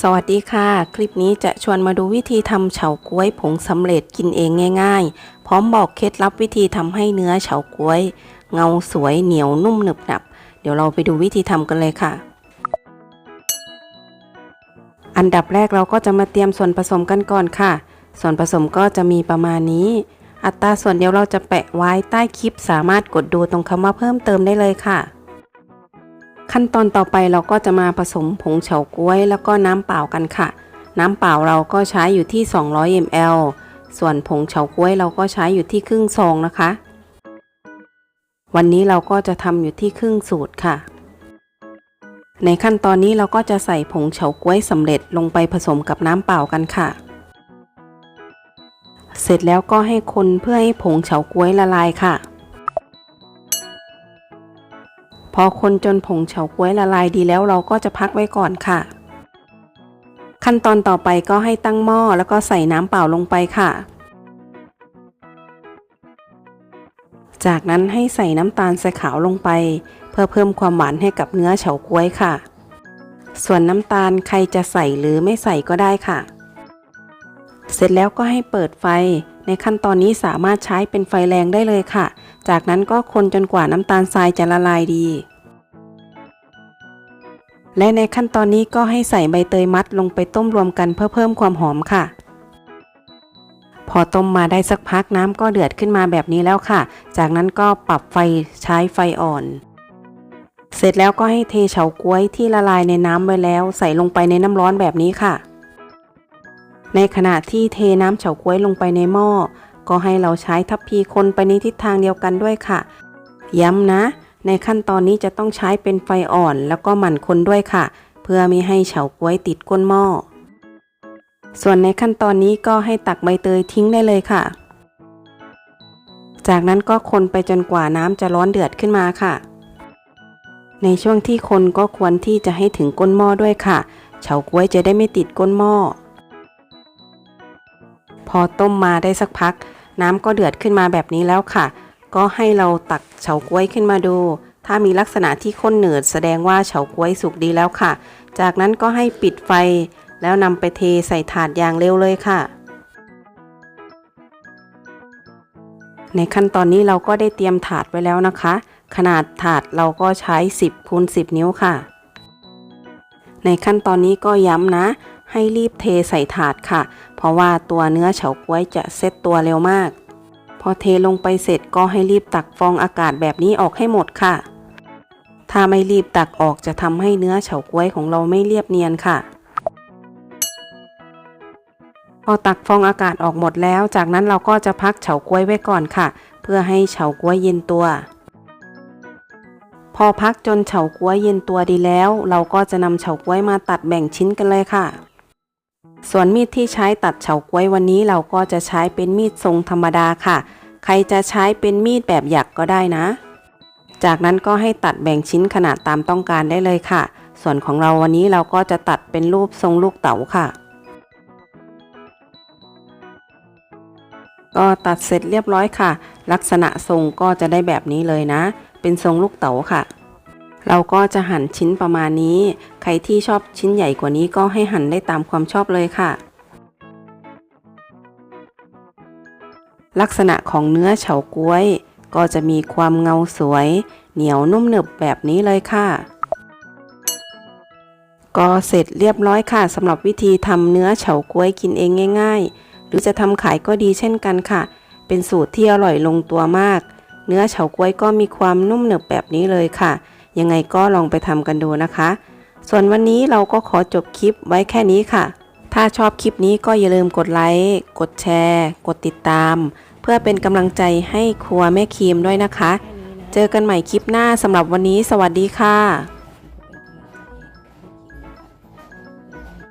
สวัสดีค่ะ คลิปนี้จะชวนมาดูวิธีทำเฉาก๊วยผงสำเร็จกินเองง่าย ๆ พร้อมบอกเคล็ดลับวิธีทำให้เนื้อเฉาก๊วย เงาสวยเหนียวนุ่มหนึบหนับ เดี๋ยวเราไปดูวิธีทำกันเลยค่ะ อันดับแรกเราก็จะมาเตรียมส่วนผสมกันก่อนค่ะ ส่วนผสมก็จะมีประมาณนี้ อัตราส่วนเดียวเราจะแปะไว้ใต้คลิป สามารถกดดูตรงคำว่าเพิ่มเติมได้เลยค่ะ ขั้นตอนต่อไปเราก็จะมาผสมผงเฉาก๊วยแล้วก็น้ำเปล่ากันค่ะ น้ำเปล่าเราก็ใช้อยู่ที่ 200 ml ส่วนผงเฉาก๊วยเราก็ใช้อยู่ที่ครึ่งซองนะคะ วันนี้เราก็จะทำอยู่ที่ครึ่งสูตรค่ะ ในขั้นตอนนี้เราก็จะใส่ผงเฉาก๊วยสำเร็จลงไปผสมกับน้ำเปล่ากันค่ะ เสร็จแล้วก็ให้คนเพื่อให้ผงเฉาก๊วยละลายค่ะ อคนจนผงเฉาก๊วยละลายดีแล้วเราก็จะพักไว้ก่อนค่ะ ขั้นตอนต่อไปก็ให้ตั้งหม้อแล้วก็ใส่น้ำเปล่าลงไปค่ะ จากนั้นให้ใส่น้ำตาลทราขาวลงไป เพื่อเพิ่มความหวานให้กับเนื้อเฉาก๊วยค่ะ ส่วนน้ำตาลใครจะใส่หรือไม่ใส่ก็ได้ค่ะ เสร็จแล้วก็ให้เปิดไฟ ในขั้นตอนนี้สามารถใช้เป็นไฟแรงได้เลยค่ะ จากนั้นก็คนจนกว่าน้ำตาลทรายจะละลายดี และในขั้นตอนนี้ก็ให้ใส่ใบเตยมัดลงไปต้มรวมกันเพื่อเพิ่มความหอมค่ะ พอต้มมาได้สักพักน้ำก็เดือดขึ้นมาแบบนี้แล้วค่ะ จากนั้นก็ปรับไฟใช้ไฟอ่อนเสร็จแล้วก็ให้เทเฉาก๊วยที่ละลายในน้ำไว้แล้ว ใส่ลงไปในน้ำร้อนแบบนี้ค่ะ ในขณะที่เทน้ำเฉาก๊วยลงไปในหม้อ ก็ให้เราใช้ทัพพีคนไปในทิศทางเดียวกันด้วยค่ะ ย้ำนะ ในขั้นตอนนี้จะต้องใช้เป็นไฟอ่อนแล้วก็หมั่นคนด้วยค่ะ เพื่อไม่ให้เฉาก๊วยติดก้นหม้อ ส่วนในขั้นตอนนี้ก็ให้ตักใบเตยทิ้งได้เลยค่ะ จากนั้นก็คนไปจนกว่าน้ำจะร้อนเดือดขึ้นมาค่ะ ในช่วงที่คนก็ควรที่จะให้ถึงก้นหม้อด้วยค่ะ เฉาก๊วยจะได้ไม่ติดก้นหม้อ พอต้มมาได้สักพัก น้ำก็เดือดขึ้นมาแบบนี้แล้วค่ะ ก็ให้เราตักเฉาก๊วยขึ้นมาดู ถ้ามีลักษณะที่ข้นเหนืดแสดงว่าเฉาก๊วยสุกดีแล้วค่ะ จากนั้นก็ให้ปิดไฟ แล้วนำไปเทใส่ถาดอย่างเร็วเลยค่ะ ในขั้นตอนนี้เราก็ได้เตรียมถาดไว้แล้วนะคะ ขนาดถาดเราก็ใช้ 10คูณ10 นิ้วค่ะ ในขั้นตอนนี้ก็ย้ำนะ ให้รีบเทใส่ถาดค่ะ เพราะว่าตัวเนื้อเฉาก๊วยจะเซตตัวเร็วมาก พอเทลงไปเสร็จก็ให้รีบตักฟองอากาศแบบนี้ออกให้หมดค่ะ ถ้าไม่รีบตักออกจะทำให้เนื้อเฉาก๊วยของเราไม่เรียบเนียนค่ะ พอตักฟองอากาศออกหมดแล้ว จากนั้นเราก็จะพักเฉาก๊วยไว้ก่อนค่ะ เพื่อให้เฉาก๊วยเย็นตัวพอพักจนเฉาก๊วยเย็นตัวดีแล้ว เราก็จะนำเฉาก๊วยมาตัดแบ่งชิ้นกันเลยค่ะ ส่วนมีดที่ใช้ตัดเฉาก๊วยวันนี้เราก็จะใช้เป็นมีดทรงธรรมดาค่ะ ใครจะใช้เป็นมีดแบบหยักก็ได้นะ จากนั้นก็ให้ตัดแบ่งชิ้นขนาดตามต้องการได้เลยค่ะ ส่วนของเราวันนี้เราก็จะตัดเป็นรูปทรงลูกเต๋าค่ะ ก็ตัดเสร็จเรียบร้อยค่ะ ลักษณะทรงก็จะได้แบบนี้เลยนะ เป็นทรงลูกเต๋าค่ะ เราก็จะหั่นชิ้นประมาณนี้ ใครที่ชอบชิ้นใหญ่กว่านี้ก็ให้หั่นได้ตามความชอบเลยค่ะ ลักษณะของเนื้อเฉาก๊วย ก็จะมีความเงาสวย เหนียวนุ่มหนึบแบบนี้เลยค่ะ ก็เสร็จเรียบร้อยค่ะสำหรับวิธีทำเนื้อเฉาก๊วยกินเองง่าย ๆ หรือจะทำขายก็ดีเช่นกันค่ะ เป็นสูตรที่อร่อยลงตัวมาก เนื้อเฉาก๊วยก็มีความนุ่มหนึบแบบนี้เลยค่ะ ยังไงก็ลองไปทำกันดูนะคะ ส่วนวันนี้เราก็ขอจบคลิปไว้แค่นี้ค่ะ ถ้าชอบคลิปนี้ก็อย่าลืมกดไลค์กดแชร์ กดติดตาม เพื่อเป็นกำลังใจให้ครัวแม่ครีมด้วยนะคะ เจอกันใหม่คลิปหน้าสำหรับวันนี้ สวัสดีค่ะ